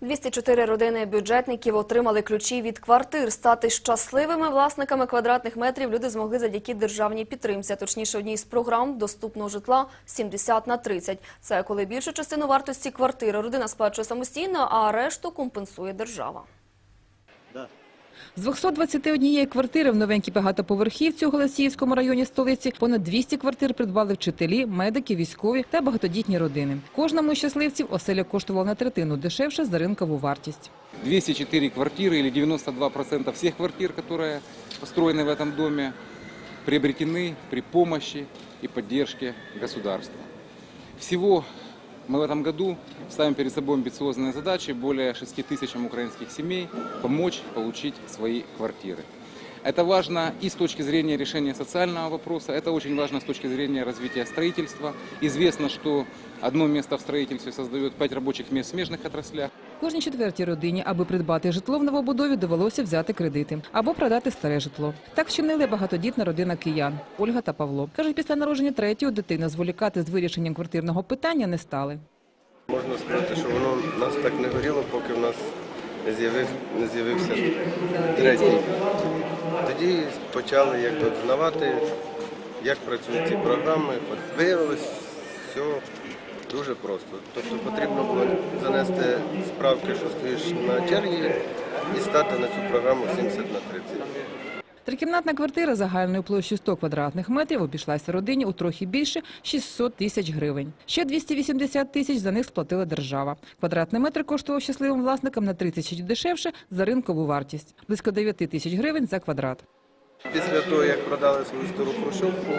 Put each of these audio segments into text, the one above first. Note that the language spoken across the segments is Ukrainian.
204 родини бюджетників отримали ключі від квартир. Стати щасливими власниками квадратних метрів люди змогли завдяки державній підтримці, а точніше одній з програм доступного житла 70 на 30. Це коли більшу частину вартості квартири родина сплачує самостійно, а решту компенсує держава. З 221 квартири в новенькій багатоповерхівці у Голосіївському районі столиці понад 200 квартир придбали вчителі, медики, військові та багатодітні родини. Кожному із щасливців оселя коштувала на третину дешевше за ринкову вартість. 204 квартиры или 92% всех квартир, которые построены в этом доме, приобретены при помощи и поддержке государства. Всего мы в этом году ставим перед собой амбициозные задачи более 6 тысячам украинских семей помочь получить свои квартиры. Это важно и с точки зрения решения социального вопроса, это очень важно с точки зрения развития строительства. Известно, что одно место в строительстве создает 5 рабочих мест в смежных отраслях. Кожній четвертій родині, аби придбати житло в новобудові, довелося взяти кредити або продати старе житло. Так вчинили багатодітна родина киян Ольга та Павло. Кажуть, після народження третьої дитини зволікати з вирішенням квартирного питання не стали. Можна сказати, що воно нас так не горіло, поки в нас не, з'явив, з'явився третій. Тоді почали якби взнавати, як працюють ці програми. Виявилось все дуже просто. Тобто потрібно було занести справки, що стоїш на черзі, і стати на цю програму 70 на 30. Трикімнатна квартира загальною площею 100 квадратних метрів обійшлася родині у трохи більше 600 тисяч гривень. Ще 280 тисяч за них сплатила держава. Квадратний метр коштував щасливим власникам на 3 тисячі дешевше за ринкову вартість – близько 9 тисяч гривень за квадрат. Після того, як продали свою стару хрущовку,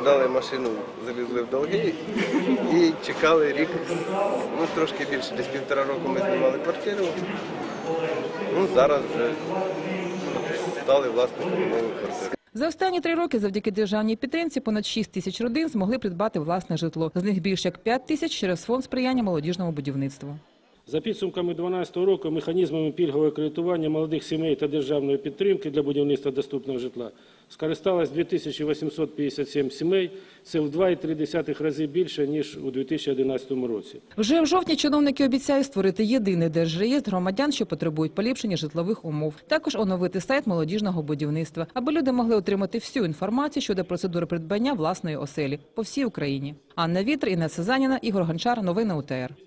продали машину, залізли в долги і чекали рік, ну трошки більше, десь півтора року ми знімали квартиру. Ну, зараз вже стали власниками нової квартири. За останні три роки завдяки державній підтримці понад 6 тисяч родин змогли придбати власне житло. З них більше як 5 тисяч через фонд сприяння молодіжному будівництву. За підсумками 2012 року механізмами пільгового кредитування молодих сімей та державної підтримки для будівництва доступного житла скористалось 2857 сімей. Це в 2,3 рази більше, ніж у 2011 році. Вже в жовтні чиновники обіцяють створити єдиний держреєстр громадян, що потребують поліпшення житлових умов. Також оновити сайт молодіжного будівництва, аби люди могли отримати всю інформацію щодо процедури придбання власної оселі по всій Україні. Анна Вітр, Інна Сезаніна, Ігор Гончар. Новини УТР.